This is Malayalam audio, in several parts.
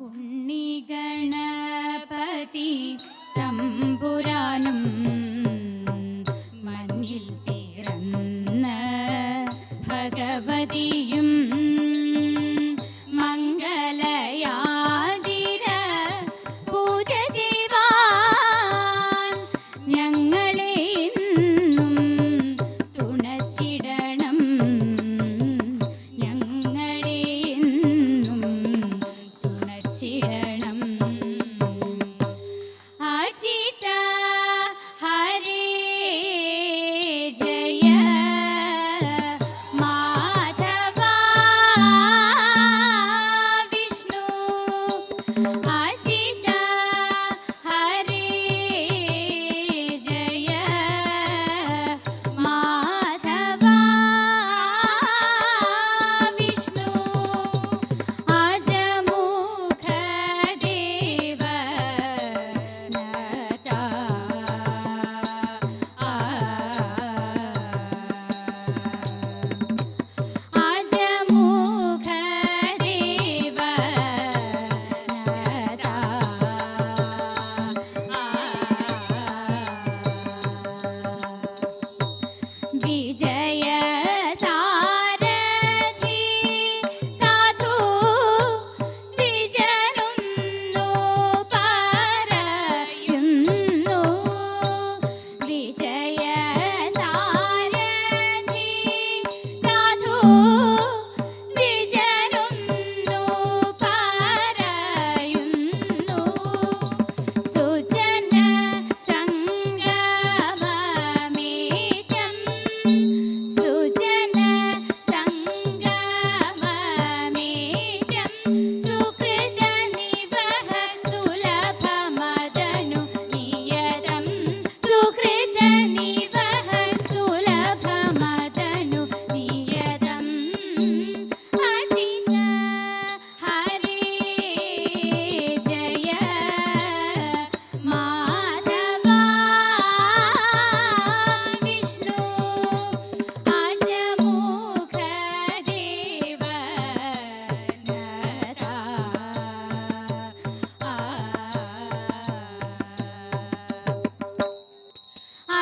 ഉണ്ണിഗണപതി തമ്പുരാനും മഞ്ഞിൽ പിറന്ന ഭഗവതിയും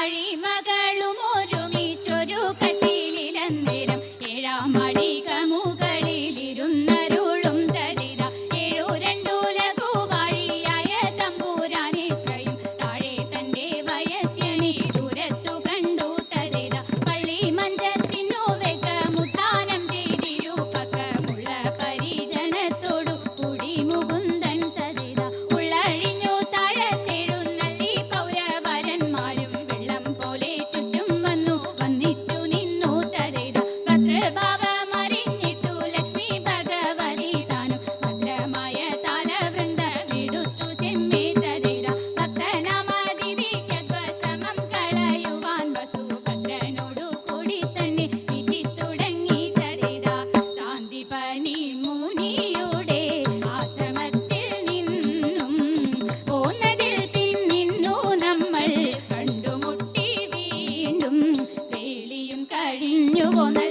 ಮಾಡಿ ಮಗಳು 如果那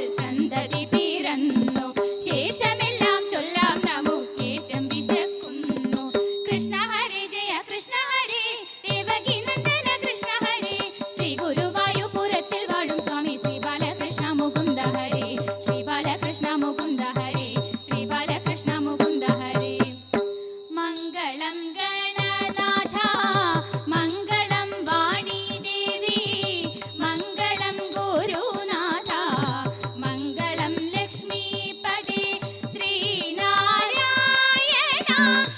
ta